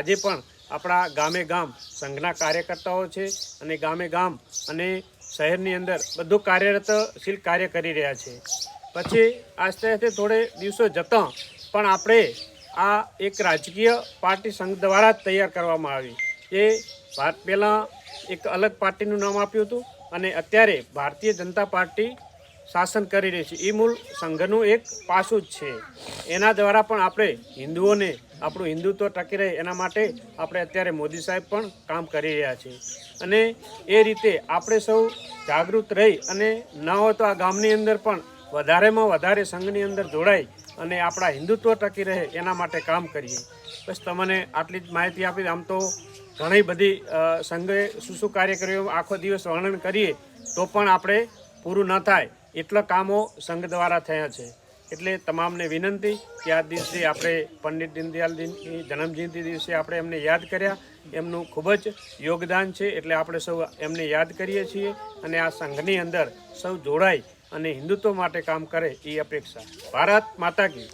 આજે પણ આપણા ગામે ગામ સંઘના કાર્યકર્તાઓ છે અને ગામે ગામ અને શહેરની અંદર બધું કાર્યરતશીલ કાર્ય કરી રહ્યા છે. પછી આસ્તે આસ્તે થોડે દિવસો જતાં પણ આપણે આ એક રાજકીય પાર્ટી સંઘ દ્વારા જ તૈયાર કરવામાં આવી. એ પહેલાં એક અલગ પાર્ટીનું નામ આપ્યું હતું અને અત્યારે ભારતીય જનતા પાર્ટી શાસન કરી રહી છે. એ મૂળ સંઘનું એક પાસું જ છે. એના દ્વારા પણ આપણે હિન્દુઓને, આપણું હિન્દુત્વ ટકી રહે એના માટે આપણે અત્યારે મોદી સાહેબ પણ કામ કરી રહ્યા છે. અને એ રીતે આપણે સૌ જાગૃત રહી અને ન હોય તો આ ગામની અંદર પણ વધારેમાં વધારે સંઘની અંદર જોડાય અને આપણા હિન્દુત્વ ટકી રહે એના માટે કામ કરીએ. બસ તમને આટલી જ માહિતી આપી. આમ તો ઘણી બધી સંઘે શું શું કાર્ય કર્યું, આખો દિવસ વર્ણન કરીએ તો પણ આપણે પૂરું ન થાય. એટલા કામો સંઘ દ્વારા થયા છે. એટલે તમામને વિનંતી કે આ દિવસે આપણે પંડિત દીનદયાલજીની જન્મજયંતિ દિવસે આપણે એમને યાદ કર્યા. એમનું ખૂબ જ યોગદાન છે એટલે આપણે સૌ એમને યાદ કરીએ છીએ અને આ સંઘની અંદર સૌ જોડાય અને હિન્દુત્વ માટે કામ કરે એ અપેક્ષા. ભારત માતા કી